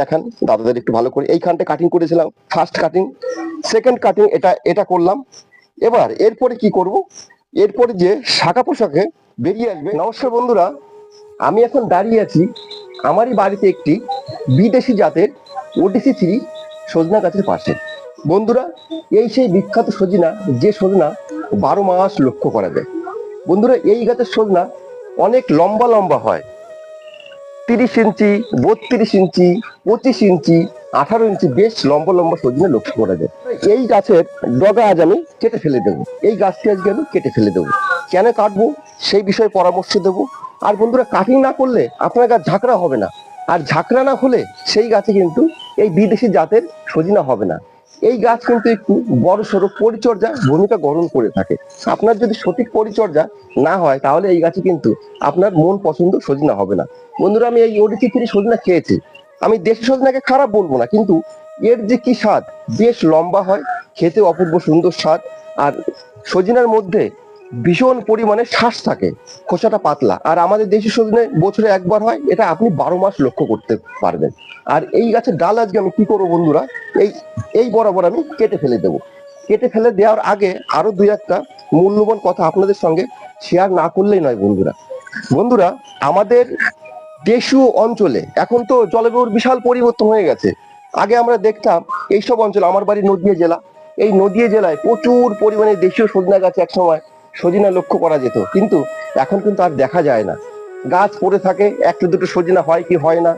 দেখান, দাদাদের একটু ভালো করে। এইখানটা কাটিং করেছিলাম ফার্স্ট কাটিং সেকেন্ড কাটিং এটা এটা করলাম। এবার এরপরে কি করব? এরপরে যে শাখা পোশাকে বেরিয়ে আসবে। নমস্কার বন্ধুরা, আমি এখন দাঁড়িয়ে আছি আমারই বাড়িতে একটি বিদেশি জাতের ওটিসি থ্রি সজনা গাছের পাশে। বন্ধুরা, এই সেই বিখ্যাত সজনা, যে সজনা বারো মাস লক্ষ্য করা যায়। বন্ধুরা, এই গাছের সজনা অনেক লম্বা লম্বা হয়। তিরিশ ইঞ্চি, বত্রিশ ইঞ্চি, পঁচিশ ইঞ্চি, আঠারো ইঞ্চি বেশ লম্বা লম্বা সজনে লক্ষ্য করা যায়। এই গাছের ডগা আজ আমি কেটে ফেলে দেবো। এই গাছটি আজকে আমি কেটে ফেলে দেবো। কেন কাটবো? সেই বিষয়ে পরামর্শ দেবো। আর বন্ধুরা কাটিং না করলে আপনার গাছ ঝাঁকড়া হবে না। আর ঝাঁকড়া না হলে সেই গাছে কিন্তু এই বিদেশি জাতের সজিনা হবে না। এই গাছ কিন্তু একটু বড় সড়ো পরিচর্যা ভূমিকা গ্রহণ করে থাকে। আপনার যদি সঠিক পরিচর্যা না হয়, তাহলে এই গাছে কিন্তু আপনার মন পছন্দ সজনা হবে না। বন্ধুরা, আমি এই ওডিসি থ্রি সজনা খেয়েছি। আমি দেশি সজনাকে খারাপ বলব না, কিন্তু এর যে কি স্বাদ, বেশ লম্বা হয়, খেতে অপূর্ব সুন্দর স্বাদ, আর সজিনার মধ্যে ভীষণ পরিমাণে শ্বাস থাকে, খোসাটা পাতলা। আর আমাদের দেশি সজনে বছরে একবার হয়, এটা আপনি বারো মাস লক্ষ্য করতে পারবেন। আর এই গাছের ডাল আজকে আমি কি করব বন্ধুরা? এই এই বরাবর আমি কেটে ফেলে দেবো। কেটে ফেলে দেওয়ার আগে আরও দুই একটা মূল্যবান কথা আপনাদের সঙ্গে শেয়ার না করলেই নয় বন্ধুরা। বন্ধুরা, আমাদের দেশীয় অঞ্চলে এখন তো জলবায়ুর বিশাল পরিবর্তন হয়ে গেছে। আগে আমরা দেখতাম এইসব অঞ্চল, আমার বাড়ি নদিয়া জেলা, এই নদিয়া জেলায় প্রচুর পরিমাণে দেশীয় সজনা গাছ একসময় সজিনা লক্ষ্য করা যেত। কিন্তু এখন কিন্তু আর দেখা যায় না। গাছ পড়ে থাকে, একটা দুটো সজিনা হয় কি হয় না।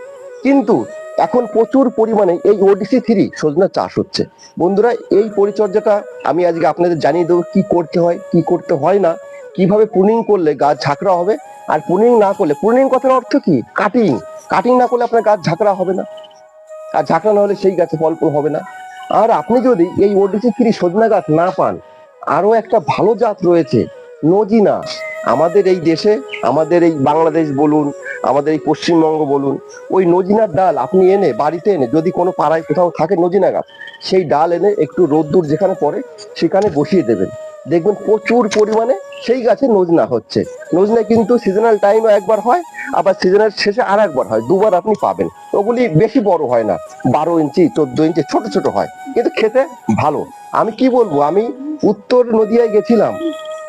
কিন্তু এখন প্রচুর পরিমাণে এই ওডিসি থ্রি সজনা চাষ হচ্ছে। বন্ধুরা, এই পরিচর্যাটা আমি আজকে আপনাদের জানিয়ে দেবো কি করতে হয়, কি করতে হয় না, কীভাবে প্রুনিং করলে গাছ ঝাঁকড়া হবে, আর প্রুনিং না করলে প্রুনিং কথার অর্থ কি? কাটিং কাটিং না করলে আপনার গাছ ঝাঁকড়া হবে না। আর ঝাঁকড়া না হলে সেই গাছে ফল ফুল হবে না। আর আপনি যদি এই ওডিসি থ্রি সজনা গাছ না পান আরও একটা ভালো জাত রয়েছে, নজিনা। আমাদের এই দেশে, আমাদের এই বাংলাদেশ বলুন, আমাদের এই পশ্চিমবঙ্গ বলুন, ওই নজিনার ডাল আপনি এনে, বাড়িতে এনে, যদি কোনো পাড়ায় কোথাও থাকে নজিনা গাছ, সেই ডাল এনে একটু রোদ্দুর যেখানে পড়ে, সেখানে বসিয়ে দেবেন। দেখবেন প্রচুর পরিমাণে সেই গাছে নজনা হচ্ছে। নজনা কিন্তু সিজনাল টাইমে একবার হয়, আবার সিজনের শেষে আর একবার হয়, দুবার আপনি পাবেন। ওগুলি বেশি বড় হয় না, বারো ইঞ্চি, চোদ্দ ইঞ্চি, ছোট ছোট হয়, কিন্তু খেতে ভালো। আমি কি বলব, আমি উত্তর নদিয়ায় গেছিলাম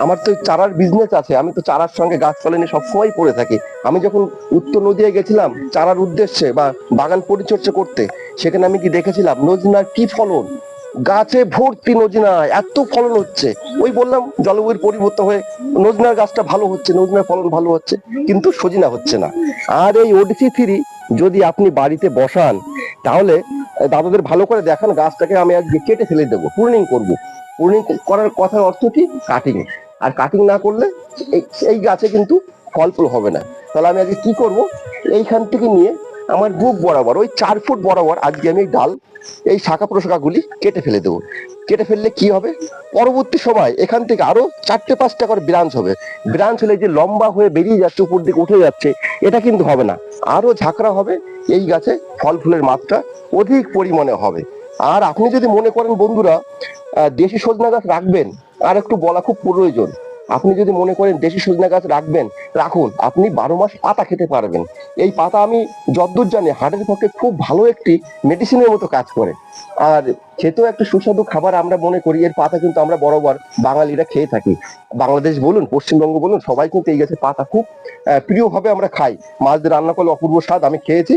আমার তো চারার বিজনেস আছে, আমি তো চারার সঙ্গে গাছপালা নিয়ে সবসময় পড়ে থাকি। আমি যখন উত্তর নদিয়ায় গেছিলাম, চারার উদ্দেশ্যে বা বাগান পরিচর্যা করতে, সেখানে আমি কি দেখেছিলাম, নজনার কি ফলন? গাছে ভর্তি নজনা, এত ফলন হচ্ছে। ওই বললাম, জলবায়ুর পরিবর্তন হয়ে নজনার গাছটা ভালো হচ্ছে, নজনার ফলন ভালো হচ্ছে, কিন্তু সজিনা হচ্ছে না। আর এই ওডিসি থ্রি, যদি আপনি বাড়িতে বসান, তাহলে দাদাদের ভালো করে দেখান, গাছটাকে আমি আজকে কেটে ফেলে দেবো, পূর্ণিং করব। পূর্ণিং করার কথার অর্থ কি? কাটিং। আর কাটিং না করলে এই গাছে কিন্তু ফল ফুল হবে না। তাহলে আমি আজকে কি করব? এইখান থেকে নিয়ে আমার বুক বরাবর, ওই চার ফুট বরাবর আজকে আমি ডাল, এই শাখা প্রশাখাগুলি কেটে ফেলে দেবো। কেটে ফেললে কি হবে? পরবর্তী সময় এখান থেকে আরও চারটে পাঁচটা করে ব্রাঞ্চ হবে। ব্রাঞ্চ হলে যে লম্বা হয়ে বেরিয়ে যাচ্ছে, উপর দিকে উঠে যাচ্ছে, এটা কিন্তু হবে না। আরও ঝাঁকড়া হবে, এই গাছে ফল ফুলের মাত্রা অধিক পরিমাণে হবে। আর আপনি যদি মনে করেন বন্ধুরা দেশি সজনা গাছ রাখবেন আর একটু বলা খুব প্রয়োজন। আপনি যদি মনে করেন দেশি সজনা গাছ রাখবেন, রাখুন। আপনি বারো মাস পাতা খেতে পারবেন। এই পাতা আমি যদ্দূর জানি হার্টের পক্ষে খুব ভালো একটি মেডিসিনের মতো কাজ করে। আর খেতেও একটা সুস্বাদু খাবার আমরা মনে করি, এর পাতা কিন্তু আমরা বরাবর বাঙালিরা খেয়ে থাকি। বাংলাদেশ বলুন, পশ্চিমবঙ্গ বলুন, সবাই কিন্তু এই গাছের পাতা খুব প্রিয়ভাবে আমরা খাই। মাছ দিয়ে রান্না করলে অপূর্ব স্বাদ আমি খেয়েছি।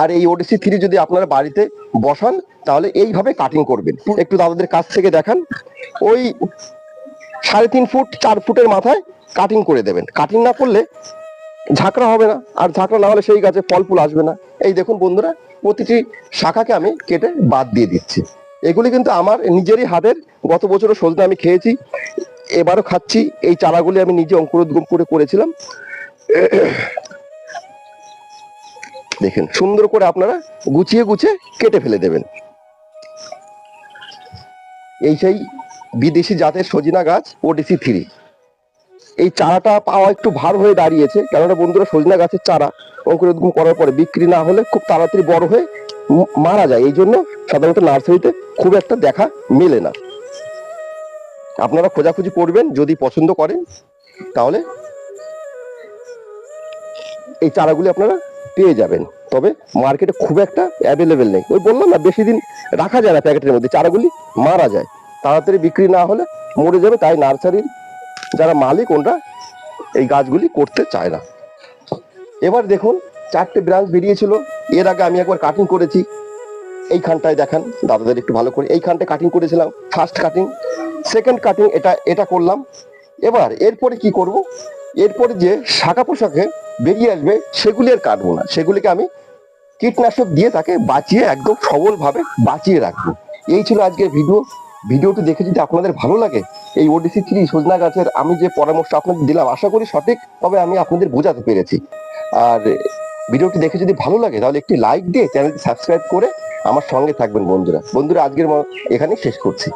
আর এই ওডিসি থ্রি যদি আপনারা বাড়িতে বসান, তাহলে এইভাবে কাটিং করবেন। একটু দাদাদের কাছ থেকে দেখান। ওই সাড়ে তিন ফুট, চার ফুটের মাথায় কাটিং করে দেবেন। কাটিং না করলে ঝাঁকড়া হবে না। আর ঝাঁকড়া না হলে সেই গাছে ফল ফুল আসবে না। এই দেখুন বন্ধুরা, প্রতিটি শাখাকে আমি কেটে বাদ দিয়ে দিচ্ছি। এগুলি কিন্তু আমার নিজেরই হাতের। গত বছরও সজনে আমি খেয়েছি, এবারও খাচ্ছি। এই চারাগুলি আমি নিজে অঙ্কুরোদ্গম করে করেছিলাম। দেখেন, সুন্দর করে আপনারা গুছিয়ে গুছিয়ে কেটে ফেলে দেবেন। এই সেই বিদেশি জাতের সজিনা গাছ ওডিসি থ্রি এই চারাটা পাওয়া একটু ভার হয়ে দাঁড়িয়েছে। কেননা বন্ধুরা, সজনা গাছের চারা অঙ্কুরোদ্গম করার পরে বিক্রি না হলে খুব তাড়াতাড়ি বড় হয়ে মারা যায়। এই জন্য সাধারণত নার্সারিতে খুব একটা দেখা মেলে না। আপনারা খোঁজাখুঁজি করবেন, যদি পছন্দ করেন, তাহলে এই চারাগুলি আপনারা পেয়ে যাবেন। তবে মার্কেটে খুব একটা অ্যাভেলেবেল নেই। ওই বললাম না, বেশি দিন রাখা যায় না প্যাকেটের মধ্যে, চারাগুলি মারা যায়। তাড়াতাড়ি বিক্রি না হলে মরে যাবে, তাই নার্সারির যারা মালিক, ওনরা এই গাছগুলি করতে চায় না। এবার দেখুন, চারটে ব্রাঞ্চ বেরিয়েছিল। এর আগে আমি একবার কাটিং করেছি। এইখানটায় দেখান, দাদাদের একটু ভালো করে। এইখানটায় কাটিং করেছিলাম ফার্স্ট কাটিং সেকেন্ড কাটিং এটা এটা করলাম। এবার এরপরে কি করব? এরপরে যে শাখা পোশাকে বেরিয়ে আসবে, সেগুলি আর কাটবো না। সেগুলিকে আমি কীটনাশক দিয়ে তাকে বাঁচিয়ে, একদম সবলভাবে বাঁচিয়ে রাখব। এই ছিল আজকের ভিডিও। ভিডিওটি দেখে যদি আপনাদের ভালো লাগে, এই ওডিসি থ্রি সজনা গাছের আমি যে পরামর্শ আপনাদের দিলাম, আশা করি সঠিক, তবে আমি আপনাদের বোঝাতে পেরেছি। আর ভিডিওটি দেখে যদি ভালো লাগে, তাহলে একটি লাইক দিয়ে চ্যানেলটি সাবস্ক্রাইব করে আমার সঙ্গে থাকবেন বন্ধুরা। বন্ধুরা, আজকের মতো এখানেই শেষ করছি।